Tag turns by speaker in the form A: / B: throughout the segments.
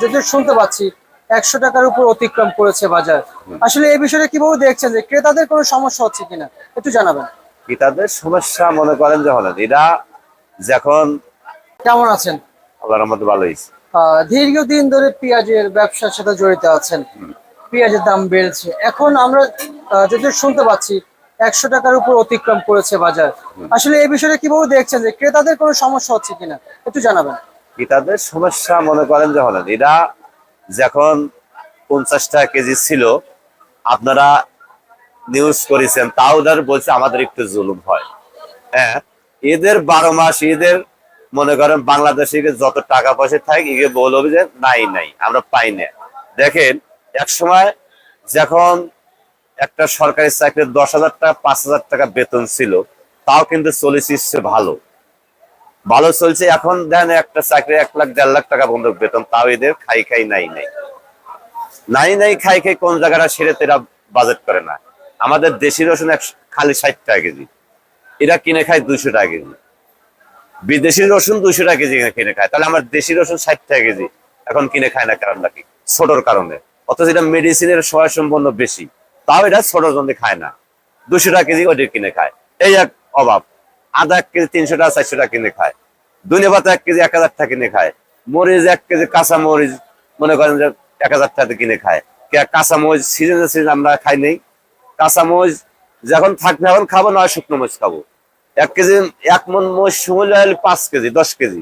A: যেটা শুনতে পাচ্ছি একশো টাকার উপর অতিক্রম করেছে বাজার। আসলে এই বিষয়টা কীভাবে দেখছেন যে ক্রেতাদের কোনো সমস্যা হচ্ছে কিনা? একটু জানাবেন।
B: ক্রেতাদের সমস্যা মনে করেন যে হলেন এরা যখন
A: কেমন আছেন?
B: আল্লাহর মধ্যে ভালো হয়েছে।
A: আহ, দীর্ঘদিন ধরে পেঁয়াজের ব্যবসার সাথে জড়িত আছেন। পেঁয়াজের দাম বেড়েছে। এখন আমরা যেটা শুনতে পাচ্ছি একশো টাকার উপর অতিক্রম করেছে বাজার। আসলে এই বিষয়টা কীভাবে দেখছেন যে ক্রেতাদের কোনো সমস্যা হচ্ছে কিনা? একটু জানাবেন।
B: ক্রেতাদের সমস্যা মনে করেন যে হলেন। এরা যখন পঞ্চাশ টাকা কেজি ছিল, আপনারা নিউজ করেছেন, তাও ওদের বলছে আমাদের একটু জুলুম হয়। হ্যাঁ এদের বারো মাস, এদের মনে করেন বাংলাদেশে যত টাকা পয়সা থাকে এগে বলবে যে নাই নাই, আমরা পাই না। দেখেন, এক সময় যখন একটা সরকারি চাকরির দশ হাজার টাকা, পাঁচ হাজার টাকা বেতন ছিল, তাও কিন্তু চলেছে ভালো। ভালো চলছে, এখন দেন একটা চাকরি এক লাখ, দেড় লাখ টাকা বন্ধ বেতন, তাও এদের খাই খাই নাই নাই। নাই নাই খাই খাই কোন জায়গাটা সেরে তো এরা বাজেট করে না। আমাদের দেশি রসুন একশো- খালি ষাট টাকা কেজি। এরা কিনে খায় দুইশো টাকা কেজি। বিদেশি রসুন দুইশো টাকা কেজি কিনে খায়। তাহলে আমার দেশি রসুন ষাট টাকা কেজি। এখন কিনে খায় না কারণ নাকি ছোটর কারণে। অথচ এটা মেডিসিনের সহায় সম্পন্ন বেশি। তাও এটা ছোট জন্য খায় না। দুশো টাকা কেজি ওটা কিনে খায়। এই এক অভাব। আদা এক কেজি তিনশো টাকা, চারশো টাকা কিনে খায়। দুনিয়া পাতা এক কেজি, এক হাজার টাকা কিনে খায়। মরিচ এক কেজি, কাঁচা মরিচ, মনে করেন যে এক হাজার টাকা কিনে খায়। কাঁচা মরিচ সিজনে সিজন আমরা খাই নেই। কাঁচা মরিচ যখন থাকবে, এখন খাব, নয় শুকনো মরিচ খাব। এক কেজি, এক মন মরিচ মূল্য হলে পাঁচ কেজি, দশ কেজি।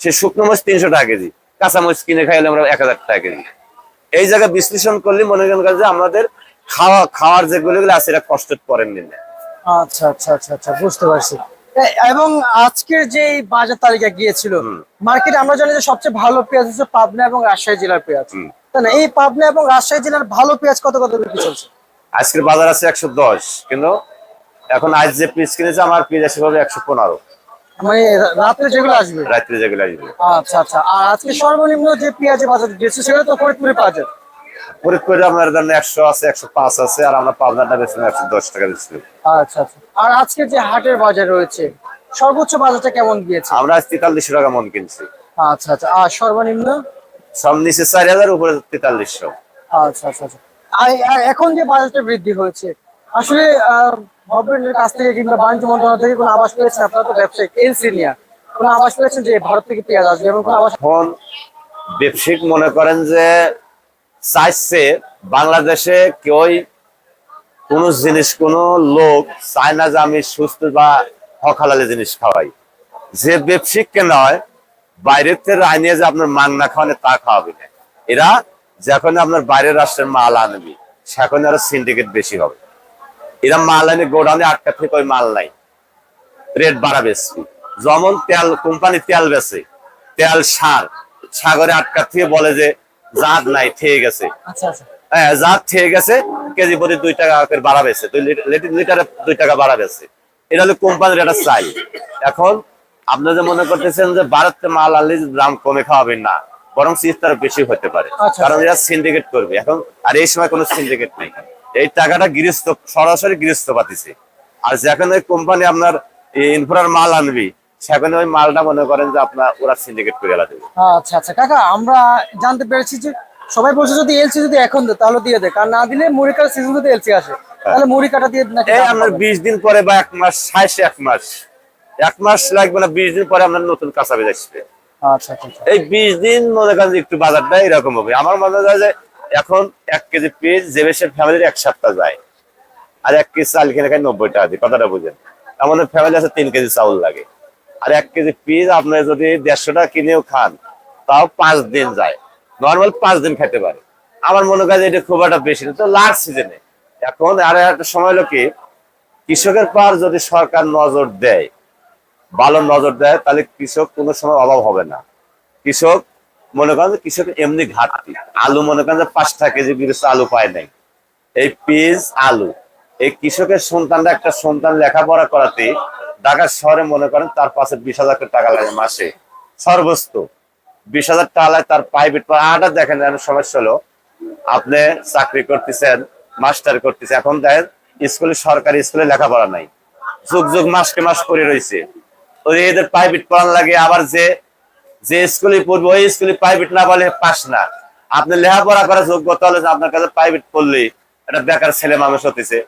B: সে শুকনো মরিচ তিনশো টাকা কেজি। কাঁচা মরিচ কিনে খাইলে আমরা এক হাজার টাকা কেজি। এই জায়গায় বিশ্লেষণ করলে মনে করেন যে আমাদের খাওয়া, খাওয়ার যেগুলো আছে এটা কষ্ট করেননি। না
A: আচ্ছা আচ্ছা আচ্ছা আচ্ছা বুঝতে পারছি। এবং আজকের যে বাজার তালিকা গিয়েছিল। মার্কেটে আমরা জানি যে সবচেয়ে ভালো পেঁয়াজ হচ্ছে পাবনা এবং রাজশাহী জেলার পেঁয়াজ। তাই না? এই পাবনা এবং রাজশাহী জেলার ভালো পেঁয়াজ কত কত বিক্রি চলছে?
B: আজকের বাজার আছে একশো দশ কিন্তু এখন আজ যে পিস কিনেছে আমার পিস আসে হবে একশো পনেরো।
A: মানে রাত্রে যেগুলো আসবে?
B: রাত্রে যেগুলো আসবে।
A: আচ্ছা আচ্ছা। আর আজকে সর্বনিম্ন যে পেঁয়াজের বাজার গেছে সেটা তো ফরিদপুরে পাওয়া যায়।
B: ফরিদপুরে আপনার ধরেন একশো আছে একশো পাঁচ আছে আর আমরা পাবনাটা বেশি একশো দশ টাকা দিচ্ছি।
A: আচ্ছা আচ্ছা। আর আজকে যে হাটের বাজার রয়েছে সর্বোচ্চ বাজারটা কেমন গিয়েছে?
B: আমরা আজ তেতাল্লিশশো টাকা মন কিনছি।
A: আচ্ছা আচ্ছা। আর সর্বনিম্ন?
B: সব নিচে চার হাজার উপরে তেতাল্লিশশো।
A: আচ্ছা আচ্ছা আচ্ছা। আর এখন যে বাজারটা বৃদ্ধি হয়েছে আসলে গভর্নমেন্টের কাছ থেকে কিংবা বাণিজ্য মন্ত্রণালয় থেকে কোনো আবাস পেয়েছেন আপনারা তো ব্যবসায়িক নিয়ে কোনো আবাস পেয়েছেন যে ভারত থেকে পেঁয়াজ আসবে এবং কোনো আবাস
B: এখন ব্যবসায়িক মনে করেন যে চাইছে বাংলাদেশে কেউই কোন জিনিস, কোন লোক চায় না যে আমি সুস্থ বা হকালালে জিনিস খাওয়াই। যে ব্যবসায়িক কে নয় বাইরের থেকে আনিয়ে যে আপনার মাংনা খাওয়ানে তা খাওয়াবে না। এরা যখন আপনার বাইরের রাষ্ট্রের মাল আনবি, সেখানে আরও সিন্ডিকেট বেশি হবে। এরা মাল আনে, গোডাউনে আটকা থেকে ওই মাল নাই। রেট বাড়াবে যেমন তেল, কোম্পানি তেল বেচে, তেল সার, সাগরে আটকা থেকে বলে যে জাত নাই থেকে গেছে।
A: আচ্ছা আচ্ছা।
B: হ্যাঁ জাত থেকে গেছে কেজি প্রতি দুই টাকা করে বাড়াবেছে লিটার- দুই টাকা বাড়াবেছে এটা হলো কোম্পানির একটা চাই এখন আপনি যে মনে করতেছেন যে ভারতে মাল আনলে দাম কমে খাওয়াবেন না বরং তার বেশি হতে পারে।
A: আচ্ছা।
B: কারণ এরা সিন্ডিকেট করবে। এখন আর এই সময় কোনো সিন্ডিকেট নেই। এই টাকাটা গৃহস্থ সরাসরি গৃহস্থ পাতিছে। আর যেখানে কোম্পানি আপনার ইনফ্রার মাল আনবি সেখানে ওই মালটা মনে করেন যে আপনার ওরা সিন্ডিকেট করে দেবে
A: আচ্ছা আচ্ছা। কাকা আমরা জানতে পেরেছি যে সবাই বলছে যদি এলসি যদি এখন দেয় তাহলে দিয়ে দেয়। কারণ না দিলে মুড়ি কাটা সিজন যদি এলসি আসে তাহলে মুড়ি কাটা দিয়ে নাকি
B: এই আপনার বিশ দিন পরে বা এক মাস ষাট এক মাস এক মাস লাগবে না বিশ দিন পরে আপনার নতুন কাঁচা বেজ আসবে।
A: আচ্ছা আচ্ছা আচ্ছা।
B: এই বিশ দিন মনে করেন যে একটু বাজারটা এরকম হবে। আমার মনে হয় যে এখন এক কেজি পেঁয়াজ যে বেশি ফ্যামিলির এক সপ্তাহ যায়। আর এক কেজি চাল কিনে খাই নব্বই টাকা দিই কথাটা বুঝেন। আমাদের ফ্যামিলি আছে তিন কেজি চাউল লাগে। আর এক কেজি পেঁয়াজ আপনি যদি দেড়শো টাকা কিনেও খান, তাও পাঁচ দিন যায়। নর্মাল পাঁচ দিন খেতে পারে। আমার মনে হয় এটা খুব একটা বেশি না। তো লাস্ট সিজনে এখন আর একটা সময় হলো কি, কৃষকের পর যদি সরকার নজর দেয়, ভালো নজর দেয়, তাহলে কৃষক কোনো সময় অভাব হবে না। কৃষক মনে করেন কৃষক এমনি ঘাটতি। আলু মনে করেন যে পাঁচটা কেজি বিদেশে আলু পায় নাই। এই পিস আলু। এই কৃষকের সন্তানরা একটা সন্তান লেখাপড়া করাতে ঢাকা শহরে মনে করেন তার পাশে বিশ হাজার টাকা লাগে মাসে। সর্বোচ্চ বিশ হাজার টাকা লাগে তার প্রাইভেট আটা দেখেন সমস্যা হলো, আপনি চাকরি করতেছেন মাস্টার করতেছেন এখন দেখেন স্কুলে সরকারি স্কুলে লেখাপড়া নাই। যুগ যুগ মাসকে মাস করে রয়েছে। ওই এদের প্রাইভেট পড়ান লাগে, আবার যে যে স্কুলে পড়বে, ওই স্কুলে প্রাইভেট না বলে পাস না। আপনি লেখাপড়া করার যোগ্যতা হলে আপনার কাছে প্রাইভেট পড়লে একটা বেকার ছেলে মানুষ হতেছে,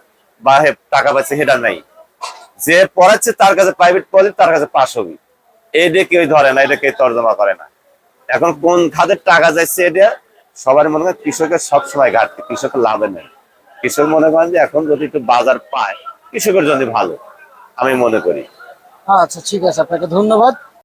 B: বা টাকা পাচ্ছে সেটা নাই। যে পড়াচ্ছে তার কাছে প্রাইভেট পদে তার কাছে পাস হবি। এটা কেউ ধরে না এটা কেউ তর্জমা করে না। এখন কোন খাদের টাকা যাচ্ছে এটা সবার মনে হয় কৃষকের সবসময় ঘাটতি, কৃষকের লাভে নেই। কৃষক মনে করেন যে এখন যদি একটু বাজার পায়, কৃষকের জন্য ভালো, আমি মনে করি।
A: আচ্ছা ঠিক আছে, আপনাকে ধন্যবাদ।